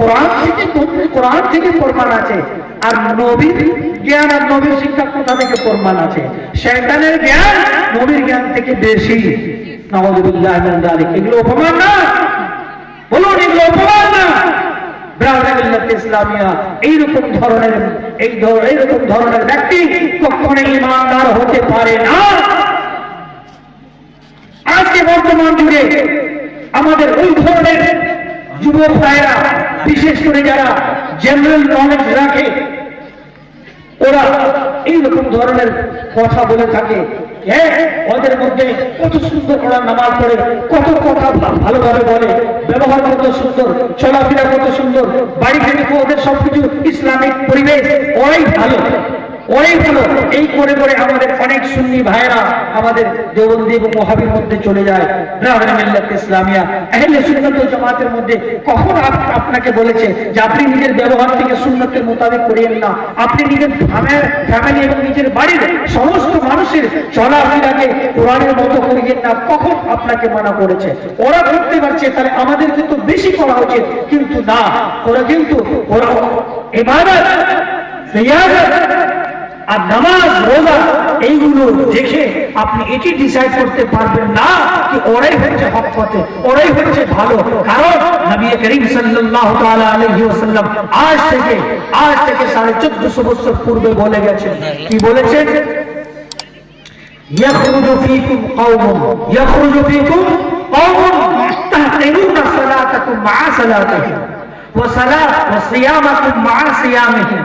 কোরআন থেকে কোরআন থেকে প্রমাণ আছে। আর নবীর জ্ঞান আর নবীর শিক্ষা কোথা থেকে প্রমাণ আছে? শয়তানের জ্ঞান নবীর জ্ঞান থেকে বেশি। যালিক। এগুলো অপমান না। বলুন, এগুলো অপমান না। ইসলামিয়া, এইরকম ধরনের, এই ধর- এইরকম ধরনের ব্যক্তি কখনোই ইমানদার হতে পারে না। আজকে বর্তমান যুগে আমাদের ওই ধরনের যুবক ভাইয়েরা বিশেষ করে যারা জেনারেল নলেজ রাখে, ওরা এইরকম ধরনের কথা বলে থাকে। হ্যাঁ ওদের মধ্যে কত সুন্দর ওরা নামাজ পড়ে, কত কথা ভালোভাবে বলে, ব্যবহার কত সুন্দর, চলাফেরা কত সুন্দর, বাড়ি থেকে ওদের সবকিছু ইসলামিক পরিবেশ, ওরাই ভালো। ভালো এই করে করে আমাদের অনেক সুন্নি ভাইয়েরা আমাদের দেওবন্দি এবং মহাবীর মধ্যে চলে যায়। ইসলামিয়া। জামাতের মধ্যে কখন আপনাকে বলেছে যে আপনি নিজের ব্যবহার থেকে সুন্নতের মোতাবেক করিয়েন না? আপনি নিজের ফ্যামিলি এবং নিজের বাড়ির সমস্ত মানুষের চলাফেরাকে কোরআনের মতো করিয়েন না, কখন আপনাকে মানা করেছে? ওরা করতে পারছে, তাহলে আমাদের কিন্তু বেশি করা উচিত। কিন্তু না, ওরা কিন্তু ওরা রিয়াজত আর নামাজ রোজা এইগুলো দেখে আপনি এটি ডিসাইড করতে পারবেন না যে ওরাই হচ্ছে হক পথে ওরাই হচ্ছে ভালো কারণ নবী করিম সাল্লাল্লাহু তাআলা আলাইহি ওয়াসাল্লাম আজ থেকে আজ থেকে 1450 বছর পূর্বে বলে গেছেন কি বলেছেন ইয়াখরুজু ফীকুম কওমুন ইয়াখরুজু ফীকুম কওমুন তাহতিরুনা সালাতাকুম মা সালাতিহিম ওয়া সালাত ওয়া সিয়ামাকুম মা সিয়ামিহিম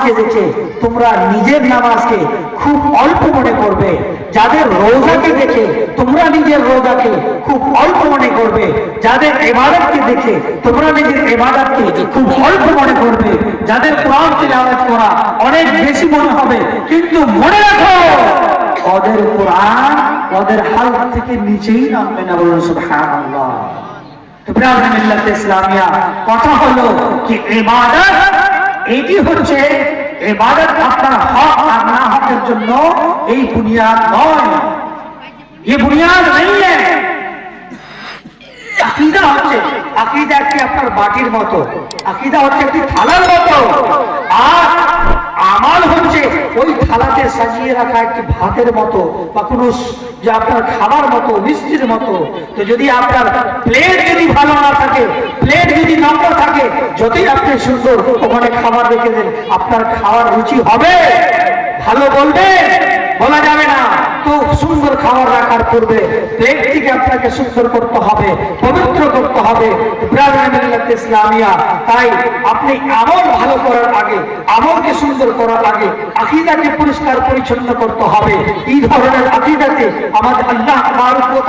নামাজকে দেখে তোমরা নিজের নামাজকে খুব অল্প মনে করবে। যাদের রোজাকে দেখে তোমরা নিজের রোজাকে খুব অল্প মনে করবে। যাদের এবাদতকে দেখে তোমরা নিজের এবাদতকে খুব অল্প মনে করবে। যাদের কোরআন তিলাওয়াত করা অনেক বেশি মনে হবে, কিন্তু মনে রাখো, ওদের কোরআন ওদের হাল থেকে নিচেই নামবে না বলুন সুবহানাল্লাহ। ইসলামিয়া, কথা হলো কি ইবাদত এটি হচ্ছে এবাদত আপনার হক আর না হকের জন্য এই বুনিয়াদ নয়। এই বুনিয়াদ নেই আকিদা হচ্ছে, আকিদা একটি আপনার বাটির মতো। আকিদা হচ্ছে একটি থালার মতো। সাজিয়ে রাখা একটি ভাতের মতো বা কোনো যে আপনার খাবার মতো, মিষ্টির মতো। তো যদি আপনার প্লেট যদি ভালো না থাকে প্লেট যদি নম্বর থাকে, যতই আপনি সুন্দর ওখানে খাবার রেখে দেন, আপনার খাওয়ার রুচি হবে। ভালো বলবে বলা যাবে না। সুন্দর খাবার রাখার পূর্বে আপনাকে সুন্দর করতে হবে, পবিত্র করতে হবে। ইসলামিয়া, তাই আপনি আমল ভালো করার আগে, আমলকে সুন্দর করার আগে আকিদাকে পরিষ্কার পরিচ্ছন্ন করতে হবে। এই ধরনের আকিদাতে আমাদের আল্লাহ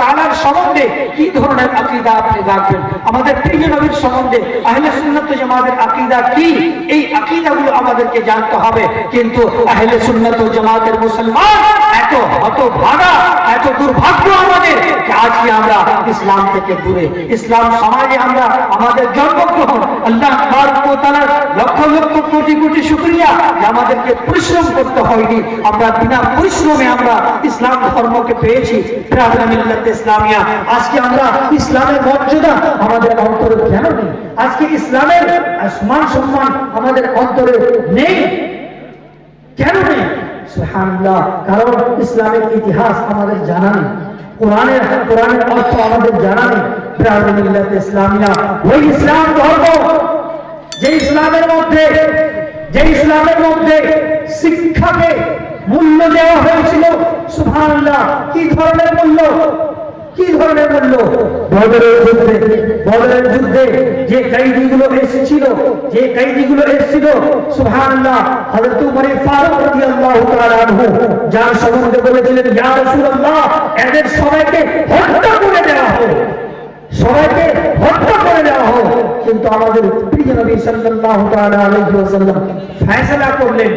তাআলার সম্বন্ধে কি ধরনের আকিদা আপনি রাখবেন? আমাদের প্রিয় নবীর সম্বন্ধে আহলে সুন্নাত জামাতের আকিদা কি? এই আকিদাগুলো আমাদেরকে জানতে হবে। কিন্তু আহলে সুন্নাত জামাতের মুসলমান এত হত ভাগা, এত দুর্ভাগ্য আমাদের আজকে আমরা ইসলাম থেকে দূরে। ইসলাম সমাজে আমরা আমাদের জন্মগ্রহণ, আল্লাহ তাআলার লক্ষ লক্ষ কোটি কোটি শুকরিয়া যে আমাদেরকে পরিশ্রম করতে হয়নি। আমরা বিনা পরিশ্রমে আমরা ইসলাম ধর্মকে পেয়েছি। ইসলামিয়া। আজকে আমরা ইসলামের মর্যাদা আমাদের অন্তরে কেন নেই? আজকে ইসলামের মান সম্মান আমাদের অন্তরে নেই। কারণ ইসলামের ইতিহাস আমাদের জানা নেই। কোরআনের কোরআনের অর্থ আমাদের জানা নেই। মিল্লাত ইসলামিয়া। ওই ইসলাম ধর্ম, যে ইসলামের মধ্যে যে ইসলামের মধ্যে শিক্ষাকে মূল্য দেওয়া হয়েছিল, সুবহানাল্লাহ। কি ধরনের মূল্য? কি ধরনের মূল্য বদরের যুদ্ধে বদরের যুদ্ধে যে কয়েদিগুলো এসেছিল, যে কয়েদিগুলো এসেছিল, সুবহানাল্লাহ উমর ফারুক তাআলা আনহু, যার সম্বন্ধে বলেছিলেন, ইয়া রাসূলুল্লাহ, এদের সবাইকে হত্যা করে দেওয়া হোক। সবাইকে হত্যা করে দেওয়া হোক। কিন্তু আমাদের প্রিয় নবী সাল্লাল্লাহু তাআলা আলাইহি ওয়াসাল্লাম ফয়সালা করলেন।